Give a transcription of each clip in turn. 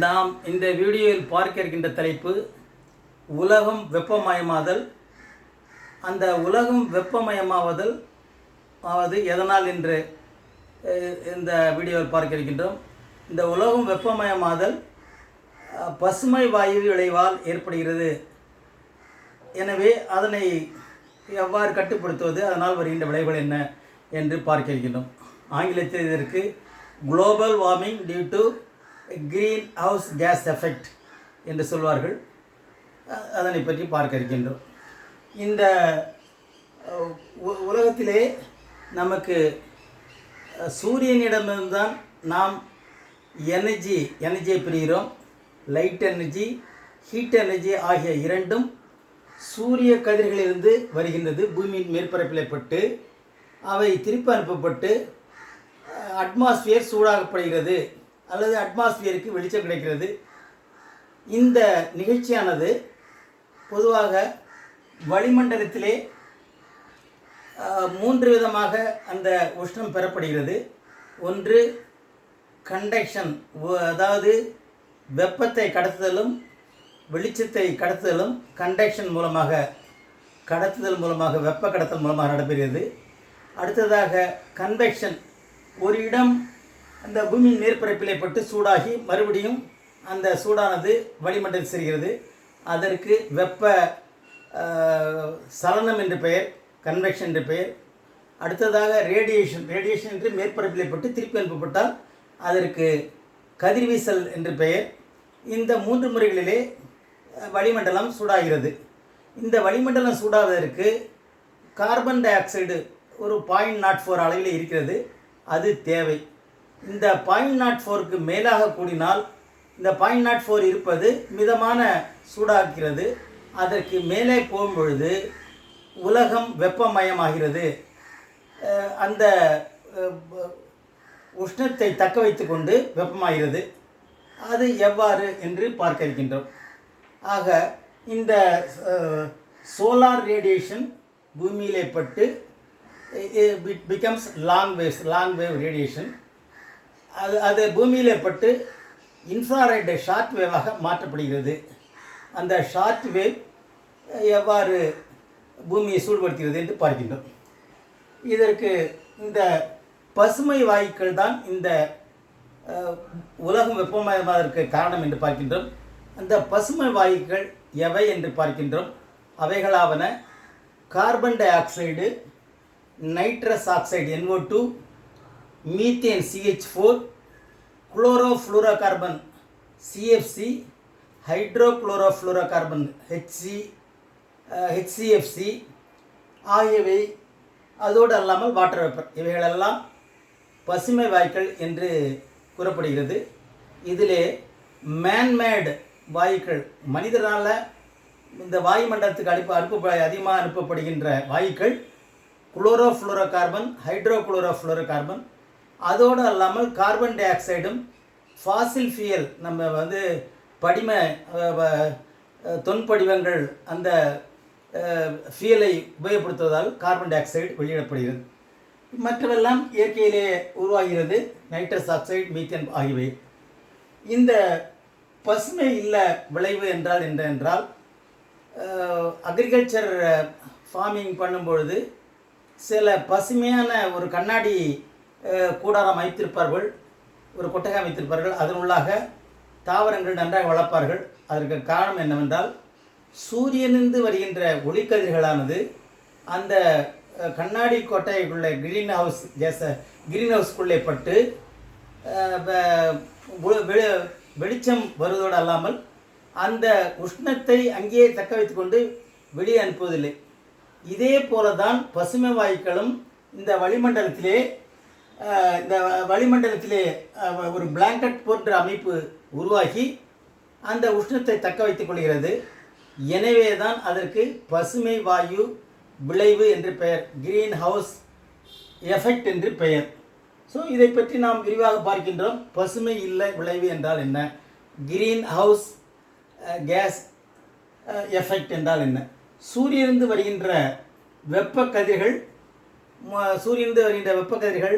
நாம் இந்த வீடியோவில் பார்க்க இருக்கின்ற தலைப்பு உலகம் வெப்பமயமாதல். அந்த உலகம் வெப்பமயமாவதல் ஆவது எதனால் என்று இந்த வீடியோவில் பார்க்க இருக்கின்றோம் இந்த உலகம் வெப்பமயமாதல் பசுமை வாயு விளைவால் ஏற்படுகிறது. எனவே அதனை எவ்வாறு கட்டுப்படுத்துவது அதனால் வருகின்ற விளைவுகள் என்ன என்று பார்க்க இருக்கின்றோம் ஆங்கிலத்தில் இதற்கு global warming due to greenhouse gas effect என்று சொல்வார்கள். அதனை பற்றி பார்க்க இருக்கின்றோம். இந்த உ- உலகத்திலே நமக்கு சூரியனிடமிருந்தான் சூரியனிடமிருந்து தான் நாம் எனர்ஜி எனர்ஜியை பெறுகிறோம். லைட் எனர்ஜி ஹீட் எனர்ஜி ஆகிய இரண்டும் சூரிய கதிர்களிலிருந்து வருகின்றது. பூமியின் மேற்பரப்பில் பட்டு அவை திருப்பி அனுப்பப்பட்டு அட்மாஸ்பியர் சூடாகப்படுகிறது. அல்லது அட்மாஸ்பியருக்கு வெளிச்சம் கிடைக்கிறது. இந்த நிகழ்ச்சியானது பொதுவாக வளிமண்டலத்திலே மூன்று விதமாக அந்த உஷ்ணம் பெறப்படுகிறது. ஒன்று கண்டக்ஷன் அதாவது வெப்பத்தை கடத்துதலும் வெளிச்சத்தை கடத்துதலும் கண்டக்ஷன் மூலமாக கடத்துதல் மூலமாக வெப்ப கடத்தல் மூலமாக நடைபெறுகிறது. அடுத்ததாக கன்வெக்ஷன் ஒரு இடம் அந்த பூமியின் மேற்பரப்பிலே பட்டு சூடாகி மறுபடியும் அந்த சூடானது வளிமண்டலம் செல்கிறது. அதற்கு வெப்ப சலனம் என்று பெயர் கன்வெக்ஷன் என்று பெயர். அடுத்ததாக ரேடியேஷன் ரேடியேஷன் என்று மேற்பரப்பிலே பட்டு திருப்பி அனுப்பப்பட்டால் அதற்கு கதிர்வீசல் என்று பெயர். இந்த மூன்று முறைகளிலே வளிமண்டலம் சூடாகிறது. இந்த வளிமண்டலம் சூடாவதற்கு கார்பன் டை ஆக்சைடு ஒரு பாயிண்ட் நாட் ஃபோர் அளவில் இருக்கிறது. அது தேவை. இந்த பாயிண்ட் நாட் ஃபோருக்கு மேலாக கூடினால் இந்த பாயிண்ட் நாட் ஃபோர் இருப்பது மிதமான சூடாக்கிறது அதற்கு மேலே போகும்பொழுது உலகம் வெப்பமயமாகிறது. அந்த உஷ்ணத்தை தக்க வைத்து கொண்டு வெப்பமாகிறது. அது எவ்வாறு என்று பார்க்க இருக்கின்றோம் ஆக இந்த சோலார் ரேடியேஷன் பூமியிலே பட்டு it becomes long waves long wave radiation அது அது பூமியிலே பட்டு இன்ஃப்ராரெட் ஷார்ட் வேவாக மாற்றப்படுகிறது. அந்த ஷார்ட் வேவ் எவ்வாறு பூமியை சூடுபடுத்துகிறது என்று பார்க்கின்றோம். இதற்கு இந்த பசுமை வாயுக்கள் தான் இந்த உலகம் வெப்பமயமாவதற்கு காரணம் என்று பார்க்கின்றோம். அந்த பசுமை வாயுக்கள் எவை என்று பார்க்கின்றோம். அவைகளாவன carbon dioxide nitrous oxide NO two methane CH four chlorofluorocarbon CFC hydrochlorofluorocarbon HC HCFC ஆகியவை அதோடு அல்லாமல் வாட்டர் வேப்பர் இவைகளெல்லாம் பசுமை வாயுக்கள் என்று கூறப்படுகிறது. இதிலே மேன்மேடு வாயுக்கள் மனிதனால் இந்த வாயுமண்டலத்துக்கு அனுப்ப அனுப்ப அதிகமாக அனுப்பப்படுகின்ற வாயுக்கள் குளோரோஃப்ளோரோகார்பன் ஹைட்ரோகுளோரோஃப்ளோரோகார்பன் அதோடு அல்லாமல் கார்பன் டை ஆக்சைடும் ஃபாசில் ஃபியல் நம்ம வந்து படிம தொன்படிவங்கள் அந்த ஃபியலை உபயோகப்படுத்துவதால் கார்பன் டை ஆக்சைடு வெளியிடப்படுகிறது. மற்றவெல்லாம் இயற்கையிலே உருவாகிறது நைட்ரஸ் ஆக்சைடு மீத்தேன் ஆகியவை. இந்த பசுமை இல்லை விளைவு என்றால் என்ன என்றால் அக்ரிகல்ச்சர் ஃபார்மிங் பண்ணும்பொழுது சில பசுமையான ஒரு கண்ணாடி கூடாரம் அமைத்திருப்பார்கள் ஒரு கொட்டகை அமைத்திருப்பார்கள். அதனுள்ளாக தாவரங்கள் நன்றாக வளர்ப்பார்கள். அதற்கு காரணம் என்னவென்றால் சூரியனிருந்து வருகின்ற ஒளிக்கதிர்களானது அந்த கண்ணாடி கொட்டைக்குள்ளே கிரீன் ஹவுஸ் கேஸ கிரீன் ஹவுஸ்க்குள்ளே பட்டு வெளி- வெளிச்சம் வருவதோடு அல்லாமல் அந்த உஷ்ணத்தை அங்கேயே தக்க வைத்துக்கொண்டு வெளியே அனுப்புவதில்லை. இதே போல தான் பசுமை வாயுக்களும் இந்த வளிமண்டலத்திலே இந்த வளிமண்டலத்திலே ஒரு பிளாங்கெட் போன்ற அமைப்பு உருவாகி அந்த உஷ்ணத்தை தக்க வைத்துக் கொள்கிறது. எனவே தான் அதற்கு பசுமை வாயு விளைவு என்று பெயர் கிரீன் ஹவுஸ் எஃபெக்ட் என்று பெயர். ஸோ இதை பற்றி நாம் விரிவாக பார்க்கின்றோம். பசுமை இல்லை விளைவு என்றால் என்ன? கிரீன் ஹவுஸ் கேஸ் எஃபெக்ட் என்றால் என்ன? சூரியனிருந்து வருகின்ற வெப்ப கதிர்கள் சூரியனிருந்து வருகின்ற வெப்ப கதிர்கள்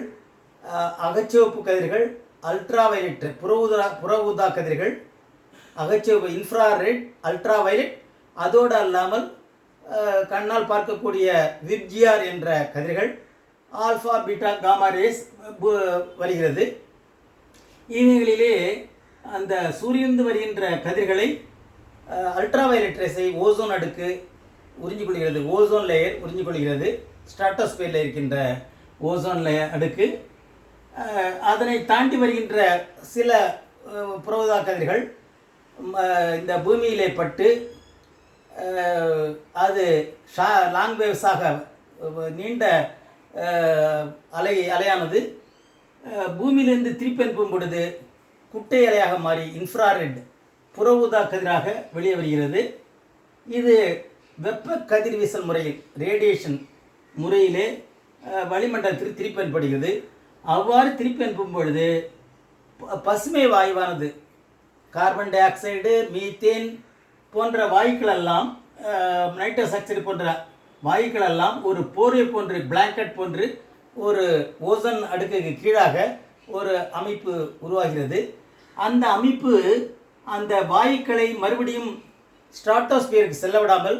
அகச்சிவப்பு கதிர்கள் அல்ட்ரா வயலட் புற ஊதா புற ஊதா கதிர்கள் அகச்சிவப்பு இன்ஃப்ராரெட் அல்ட்ரா வயலட் அதோடு அல்லாமல் கண்ணால் பார்க்கக்கூடிய விப்ஜிஆர் என்ற கதிர்கள் ஆல்ஃபா பீட்டா காமா ரேஸ் வருகிறது. இவைகளிலே அந்த சூரியனிருந்து வருகின்ற கதிர்களை அல்ட்ரா வயலட் ரேஸை ஓசோன் அடுக்கு உறிஞ்சிக் கொள்கிறது. ஓசோன் லேயர் உறிஞ்சிக் கொள்கிறது. ஸ்ட்ராட்டோஸ்பியரில் இருக்கின்ற ஓசோன் லேயர் அடுக்கு அதனை தாண்டி வருகின்ற சில புரோதா கதிர்கள் இந்த பூமியிலே பட்டு அது ஷா லாங் வேவ்ஸாக நீண்ட அலை அலையானது பூமியிலிருந்து திருப்பி அனுப்பும் பொழுது குட்டை அலையாக மாறி இன்ஃப்ராரெட் புற ஊதா கதிராக வெளியே வருகிறது. இது வெப்ப கதிர்வீசல் முறையில் ரேடியேஷன் முறையிலே வளிமண்டலத்திற்கு திருப்பி அனுப்படுகிறது அவ்வாறு திருப்பி அனுப்பும் பொழுது ப- பசுமை வாயுவானது கார்பன் டை ஆக்சைடு மீத்தேன் போன்ற வாயுக்கள் எல்லாம் நைட்ரஸ் ஆக்சைடு போன்ற வாயுக்கள் எல்லாம் ஒரு போர்வை போன்று பிளாங்கெட் போன்று ஒரு ஓசன் அடுக்குக்கு கீழாக ஒரு அமைப்பு உருவாகிறது. அந்த அமைப்பு அந்த வாயுக்களை மறுபடியும் ஸ்ட்ராட்டோஸ்பியருக்கு செல்ல விடாமல்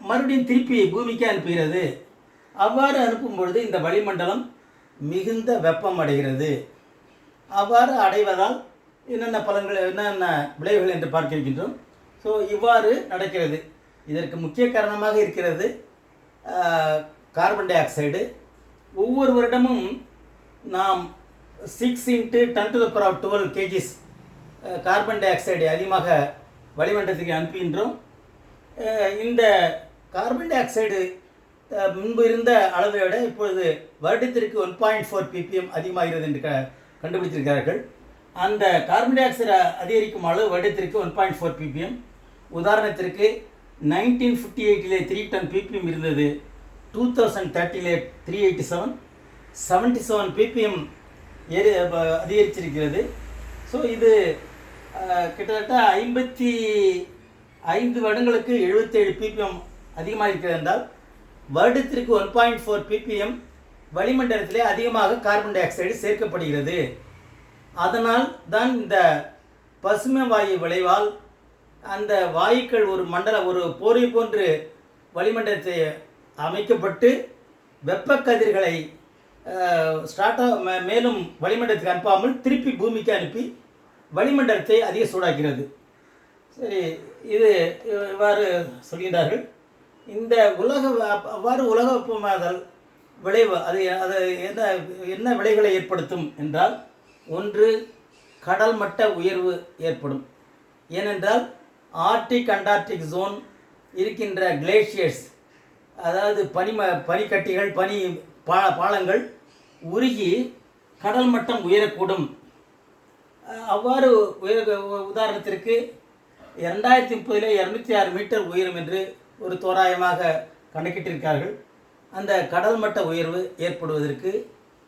மறுபடியும் திருப்பி பூமிக்கு அனுப்புகிறது. அவ்வாறு அனுப்பும் பொழுது இந்த வளிமண்டலம் மிகுந்த வெப்பம் அடைகிறது அவ்வாறு அடைவதால் என்னென்ன பலன்கள் என்னென்ன விளைவுகள் என்று பார்த்திருக்கின்றோம். ஸோ இவ்வாறு நடக்கிறது. இதற்கு முக்கிய காரணமாக இருக்கிறது கார்பன் டை ஆக்சைடு ஒவ்வொரு வருடமும் நாம் six into ten to the of twelve kgs carbon tie ஆக்சைடை அதிகமாக வளிமண்டலத்துக்கு அனுப்புகின்றோம். இந்த கார்பன் டை ஆக்சைடு முன்பு இருந்த அளவை விட இப்பொழுது வருடத்திற்கு ஒன் பாயிண்ட் ஃபோர் பிபிஎம் அதிகமாகிறது என்று க கண்டுபிடித்திருக்கிறார்கள். அந்த கார்பன் டை ஆக்சைடு அதிகரிக்கும் அளவு வருடத்திற்கு ஒன் பாயிண்ட் ஃபோர் பிபிஎம் உதாரணத்திற்கு நைன்டீன் ஃபிஃப்டி எயிட்டிலே த்ரீ டன் பிபிஎம் இருந்தது. Two thousand தேர்ட்டிலே three eighty seven seventy seven ppm ஏறி அதிகரிச்சிருக்கிறது ஸோ இது கிட்டத்தட்ட ஐம்பத்தி ஐந்து வருடங்களுக்கு எழுபத்தேழு பிபிஎம் அதிகமாக இருக்கிறது என்றால் வருடத்திற்கு ஒன் பாயிண்ட் ஃபோர் பிபிஎம் வளிமண்டலத்திலே அதிகமாக கார்பன் டை ஆக்சைடு சேர்க்கப்படுகிறது. அதனால் தான் இந்த பசுமை வாயு விளைவால் அந்த வாயுக்கள் ஒரு மண்டல ஒரு போரை போன்று வளிமண்டலத்தை அமைக்கப்பட்டு வெப்ப கதிர்களை ஸ்டார்டா மேலும் வளிமண்டலத்துக்கு அனுப்பாமல் திருப்பி பூமிக்கு அனுப்பி வளிமண்டலத்தை அதிக சூடாக்கிறது சரி இது இவ்வாறு சொல்கின்றார்கள். இந்த உலக அவ்வாறு உலக வெப்பமாதல் விளைவு அது அது என்ன என்ன விளைவுகளை ஏற்படுத்தும் என்றால் ஒன்று கடல் மட்ட உயர்வு ஏற்படும். ஏனென்றால் ஆர்டிக் அண்டார்டிக் ஜோன் இருக்கின்ற கிளேஷியர்ஸ் அதாவது பனிம பனிக்கட்டிகள் பனி பா பாலங்கள் உருகி கடல் மட்டம் உயரக்கூடும். அவ்வாறு உயர உதாரணத்திற்கு இரண்டாயிரத்தி முப்பதில் இரநூத்தி ஆறு மீட்டர் உயரும் என்று ஒரு தோராயமாக கணக்கிட்டிருக்கார்கள். அந்த கடல் மட்ட உயர்வு ஏற்படுவதற்கு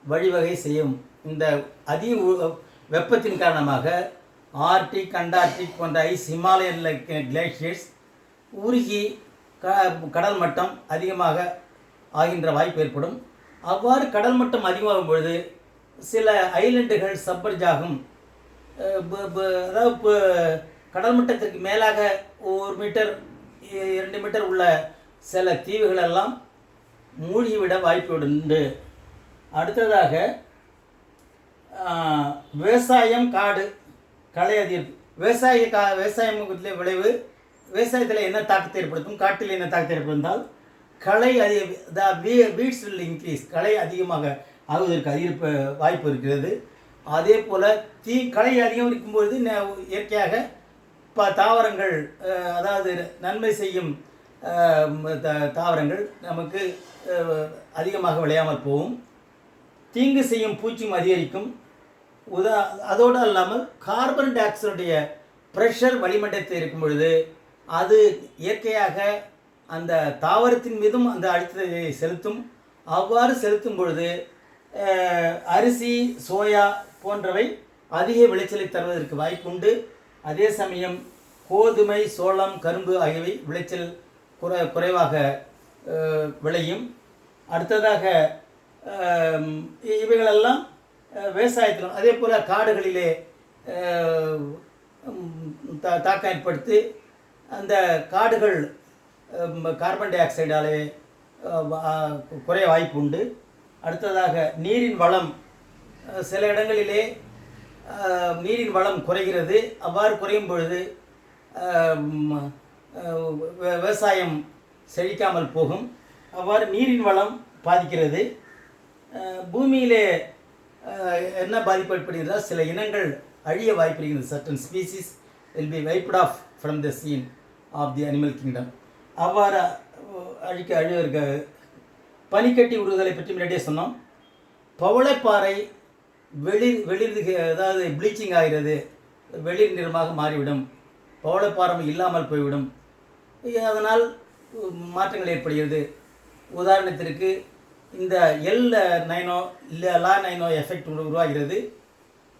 வழிவகை செய்யும் இந்த அதிக உ- வெப்பத்தின் காரணமாக ஆர்டிக் அண்டார்டிக் போன்ற ஐஸ் ஹிமாலயன் கிளேஷியர்ஸ் உருகி க கடல் மட்டம் அதிகமாக ஆகின்ற வாய்ப்பு ஏற்படும். அவ்வாறு கடல் மட்டம் அதிகமாகும் பொழுது சில ஐலண்டுகள் சப்பர்ஜாகும் அதாவது கடல் மட்டத்திற்கு மேலாக ஒரு மீட்டர் இரண்டு மீட்டர் உள்ள சில தீவுகள் எல்லாம் மூழ்கிவிட வாய்ப்பு உண்டு அடுத்ததாக விவசாயம் காடு களை அதிகரிப்பு விவசாய கா விவசாயம் விளைவு விவசாயத்தில் என்ன தாக்கத்தை ஏற்படுத்தும் காட்டில் என்ன தாக்கத்தை ஏற்படுத்தால் களை அதிக வீட்ஸ் வில் இன்க்ரீஸ் களை அதிகமாக ஆகுவதற்கு அதிகரிப்பு வாய்ப்பு இருக்கிறது. அதே போல் தீ களை அதிகம் இருக்கும்பொழுது இயற்கையாக ப தாவரங்கள் அதாவது நன்மை செய்யும் த- தாவரங்கள் நமக்கு அதிகமாக விளையாமல் போகும். தீங்கு செய்யும் பூச்சியும் அதிகரிக்கும். உதா அதோடு அல்லாமல் கார்பன் டை ஆக்சைடுடைய ப்ரெஷர் வளிமண்டலத்தில் இருக்கும் பொழுது அது இயற்கையாக அந்த தாவரத்தின் மீதும் அந்த அழுத்தத்தை செலுத்தும். அவ்வாறு செலுத்தும் பொழுது அரிசி சோயா போன்றவை அதிக விளைச்சலை தருவதற்கு வாய்ப்புண்டு. அதே சமயம் கோதுமை சோளம் கரும்பு ஆகியவை விளைச்சல் குறை குறைவாக விளையும். அடுத்ததாக இ- இவைகளெல்லாம் விவசாயத்தில் விவசாயத்திலும் அதே போல் காடுகளிலே தா- தாக்கம் ஏற்படுத்தி அந்த காடுகள் கார்பன் டை ஆக்சைடாலே குறைய வாய்ப்பு உண்டு. அடுத்ததாக நீரின் வளம் சில இடங்களிலே நீரின் வளம் குறைகிறது. அவ்வாறு குறையும் பொழுது விவசாயம் செழிக்காமல் போகும். அவ்வாறு நீரின் வளம் பாதிக்கிறது. பூமியிலே என்ன பாதிப்பு ஏற்படுகிறதா சில இனங்கள் அழிய வாய்ப்பு இருக்கிறது certain species will be wiped off from the scene of the animal kingdom அவ்வாறு அழிக்க அழிவதற்கு பனிக்கட்டி உருகுதலை பற்றி முன்னாடியே சொன்னோம். பவளப்பாறை வெளிர் வெளிர் அதாவது ப்ளீச்சிங் ஆகிறது வெளிர் நிறமாக மாறிவிடும். பவளப்பாரம் இல்லாமல் போய்விடும். அதனால் மாற்றங்கள் ஏற்படுகிறது. உதாரணத்திற்கு இந்த எல் நைனோ இல்லை லா நைனோ எஃபெக்ட் உருவாகிறது.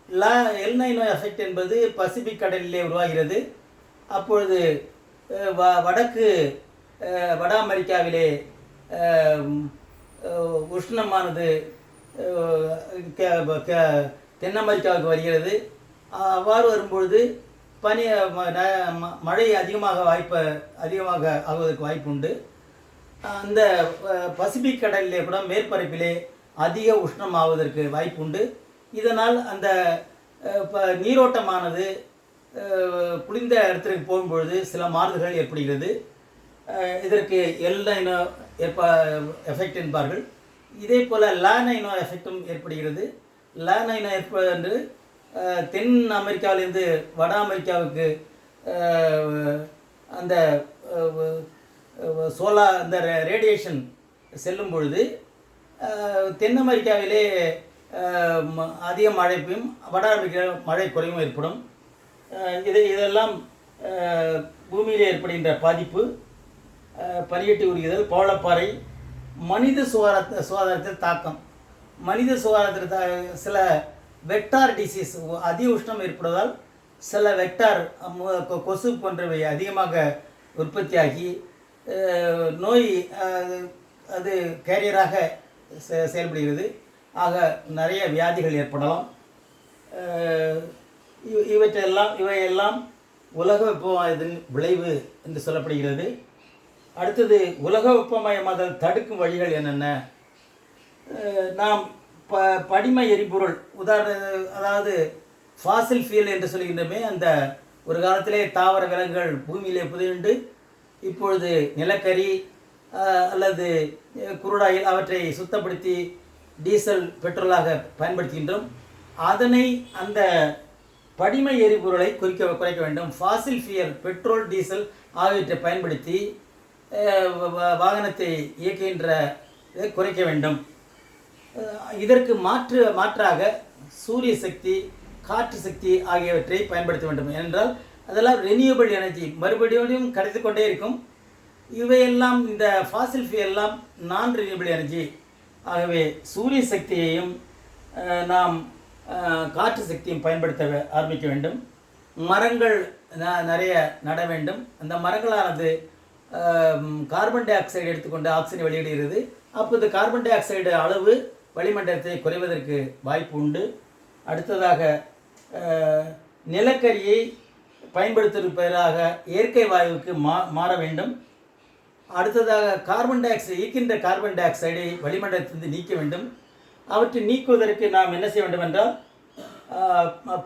லா எல் நைனோ எஃபெக்ட் என்பது பசிபிக் கடலிலே உருவாகிறது. அப்பொழுது வ வடக்கு வட அமெரிக்காவிலே உஷ்ணமானது கே- தென் அமெரிக்காவுக்கு வருகிறது. அவ்வாறு வரும்பொழுது பனி ம- ந- ம- மழை அதிகமாக வாய்ப்பு அதிகமாக ஆகுவதற்கு வாய்ப்பு உண்டு அந்த பசிபிக் கடலிலே கூட மேற்பரப்பிலே அதிக உஷ்ணம் ஆவதற்கு வாய்ப்பு உண்டு இதனால் அந்த இப்போ நீரோட்டமானது குளிர்ந்த இடத்திற்கு போகும்பொழுது சில மாறுதல்கள் ஏற்படுகிறது. இதற்கு எல்லாம் ஏற்ப எஃபெக்ட் என்பார்கள். இதே போல் லானைனோ எஃபெக்டும் ஏற்படுகிறது. லானைனோ ஏற்ப என்று தென் அமெரிக்காவிலிருந்து வட அமெரிக்காவுக்கு அந்த சோலா அந்த ரேடியேஷன் செல்லும் பொழுது தென் அமெரிக்காவிலே ம- அதிக மழை பெய்யும் வட அமெரிக்காவில் மழை குறைவும் ஏற்படும். இதை இது இதெல்லாம் பூமியில் ஏற்படுகின்ற பாதிப்பு. அஹ், பனிக்கட்டி உருகுதல் பவளப்பாறை மனித சுகாதார சுகாதாரத்தில் தாக்கம். மனித சுகாதாரத்தில் தா- சில வெக்டார் டிசீஸ் அதிக உஷ்ணம் ஏற்படுவதால் சில வெக்டார் கொ- கொசு போன்றவை அதிகமாக உற்பத்தியாகி நோய் அது கேரியராக செ- செயல்படுகிறது. ஆக நிறைய வியாதிகள் ஏற்படலாம். அஹ், இவற்றெல்லாம் இவையெல்லாம் உலக வெப்பமயத்தின் விளைவு என்று சொல்லப்படுகிறது. அடுத்தது உலக வெப்பமயமாதல் தடுக்கும் வழிகள் என்னென்ன? நாம் ப படிம எரிபொருள் உதாரண அதாவது ஃபாசில் ஃபியூல் என்று சொல்கின்றமே அந்த ஒரு காலத்திலே தாவர விலங்குகள் பூமியிலே புதையுண்டு. இப்பொழுது நிலக்கரி அல்லது குருடாயில் அவற்றை சுத்தப்படுத்தி டீசல் பெட்ரோலாக பயன்படுத்துகின்றோம். அதனை அந்த படிம எரிபொருளை குறிக்க குறைக்க வேண்டும். ஃபாசில் ஃபியல் பெட்ரோல் டீசல் ஆகியவற்றை பயன்படுத்தி வாகனத்தை இயக்குகின்ற இதை குறைக்க வேண்டும். இதற்கு மாற்று மாற்றாக சூரிய சக்தி காற்று சக்தி ஆகியவற்றை பயன்படுத்த வேண்டும். ஏனென்றால் அதெல்லாம் ரெனியூபிள் எனர்ஜி மறுபடியும் கிடைத்து கொண்டே இருக்கும். இவையெல்லாம் இந்த ஃபாசில் எல்லாம் நான் ரெனியூபிள் எனர்ஜி ஆகவே சூரிய சக்தியையும் நாம் காற்று சக்தியும் பயன்படுத்த ஆரம்பிக்க வேண்டும். மரங்கள் ந- நிறைய நட வேண்டும். அந்த மரங்களானது கார்பன் டை ஆக்சைடு எடுத்துக்கொண்டு ஆக்சிஜன் வெளியிடுகிறது. இந்த கார்பன் டை ஆக்சைடு அளவு வளிமண்டலத்தை குறைவதற்கு வாய்ப்பு உண்டு. அடுத்ததாக நிலக்கரியை பயன்படுத்துவதற்காக இயற்கை வாயுவுக்கு மா மாற வேண்டும். அடுத்ததாக கார்பன் டை ஆக்சைடு இருக்கின்ற கார்பன் டை ஆக்சைடை வளிமண்டலத்திலிருந்து நீக்க வேண்டும். அவற்றை நீக்குவதற்கு நாம் என்ன செய்ய வேண்டும் என்றால்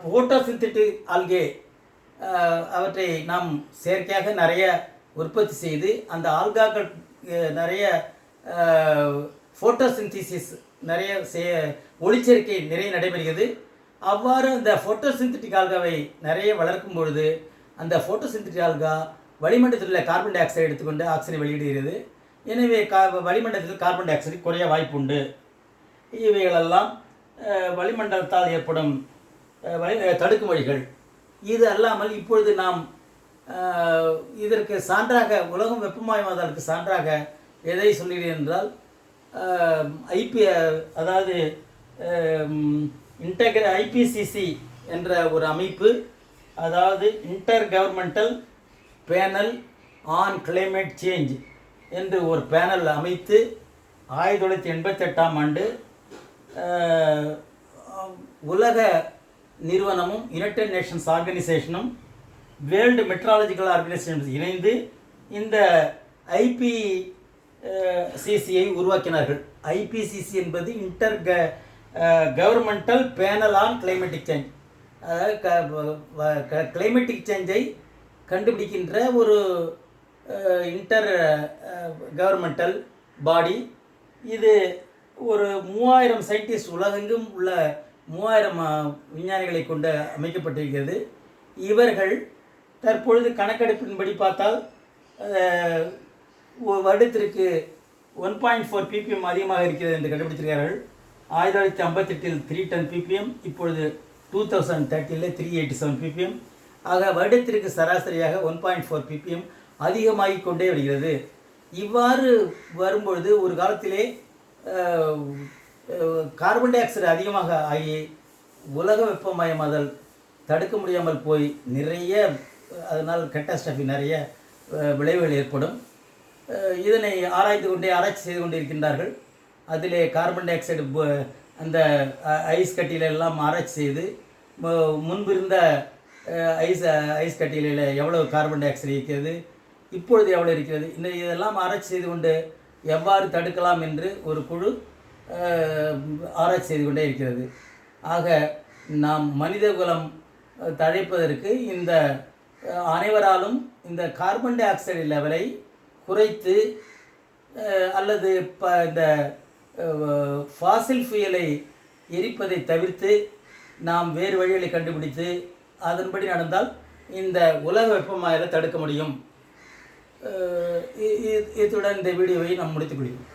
ஃபோட்டோசிந்தட்டிக் ஆல்கே அவற்றை நாம் செயற்கையாக நிறைய உற்பத்தி செய்து அந்த ஆல்காக்கள் நிறைய ஃபோட்டோசிந்தசிஸ் நிறைய செய்ய ஒளிச்சேர்க்கை நிறைய நடைபெறுகிறது. அவ்வாறு அந்த ஃபோட்டோசிந்தட்டிக் ஆல்காவை நிறைய வளர்க்கும் பொழுது அந்த ஃபோட்டோசிந்தட்டிக் ஆல்கா வளிமண்டலத்தில் உள்ள கார்பன் டை ஆக்சைடு எடுத்துக்கொண்டு ஆக்சிஜனை வெளியிடுகிறது. எனவே கா வளிமண்டலத்தில் கார்பன் டை ஆக்சைடு குறைய வாய்ப்புண்டு. இவைகளெல்லாம் வளிமண்டலத்தால் ஏற்படும் வழி வளி தடுக்கும் வழிகள் இது அல்லாமல் இப்பொழுது நாம் இதற்கு சான்றாக உலகம் வெப்பமயமாதலுக்கு சான்றாக எதை சொல்கிறேன் என்றால் ஐபி அதாவது இன்டகிர ஐபிசிசி என்ற ஒரு அமைப்பு அதாவது intergovernmental panel on climate change என்று ஒரு பேனல் அமைத்து ஆயிரத்தி தொள்ளாயிரத்தி எண்பத்தெட்டாம் ஆண்டு உலக நிறுவனமும் யுனைடெட் நேஷன்ஸ் ஆர்கனைசேஷனும் வேர்ல்டு மெட்ராலஜிக்கல் ஆர்கனைசேஷன் இணைந்து இந்த ஐபி சிசியை உருவாக்கினார்கள். ஐபிசிசி என்பது இன்டர் க governmental panel on climatic change அதாவது கிளைமேட்டிக் சேஞ்சை கண்டுபிடிக்கின்ற ஒரு இன்டர் கவர்மெண்டல் பாடி இது ஒரு மூவாயிரம் சயின்டிஸ்ட் உலகெங்கும் உள்ள மூவாயிரம் விஞ்ஞானிகளை கொண்டு அமைக்கப்பட்டிருக்கிறது. இவர்கள் தற்பொழுது கணக்கெடுப்பின்படி பார்த்தால் வருடத்திற்கு ஒன் பாயிண்ட் ஃபோர் பிபிஎம் அதிகமாக இருக்கிறது என்று கண்டுபிடித்திருக்கிறார்கள். ஆயிரத்தி தொள்ளாயிரத்தி ஐம்பத்தெட்டில் த்ரீ டென் பிபிஎம் இப்பொழுது டூ தௌசண்ட் தேர்ட்டியில் த்ரீ எயிட்டி செவன் பிபிஎம். ஆக வருடத்திற்கு சராசரியாக ஒன் பாயிண்ட் ஃபோர் பிபிஎம் அதிகமாகிக் கொண்டே வருகிறது. இவ்வாறு வரும்பொழுது ஒரு காலத்திலே கார்பன் டை ஆக்சைடு அதிகமாக ஆகி உலக வெப்பமயமாதல் தடுக்க முடியாமல் போய் நிறைய அதனால் கெட்டாஸ்ட்ரஃபி நிறைய விளைவுகள் ஏற்படும். இதனை ஆராய்ந்து கொண்டே ஆராய்ச்சி செய்து கொண்டிருக்கின்றார்கள் அதிலே கார்பன் டை ஆக்சைடு அந்த ஐஸ் கட்டியில எல்லாம் ஆராய்ச்சி செய்து முன்பு முன்பிருந்த ஐஸ் ஐஸ் கட்டியில எவ்வளவு கார்பன் டை ஆக்சைடு இருக்கிறது இப்பொழுது எவ்வளோ இருக்கிறது இந்த இதெல்லாம் ஆராய்ச்சி செய்து கொண்டு எவ்வாறு தடுக்கலாம் என்று ஒரு குழு ஆராய்ச்சி செய்து கொண்டே இருக்கிறது. ஆக நாம் மனித குலம் தழைப்பதற்கு இந்த அனைவராலும் இந்த கார்பன் டை ஆக்சைடு லெவலை குறைத்து அல்லது இப்போ இந்த ஃபாசில் ஃபியலை எரிப்பதை தவிர்த்து நாம் வேறு வழிகளை கண்டுபிடித்து அதன்படி நடந்தால் இந்த உலக வெப்பமாயலை தடுக்க முடியும். இ- இத்துடன் இந்த வீடியோவை நாம் முடித்துக் கொள்கிறோம்.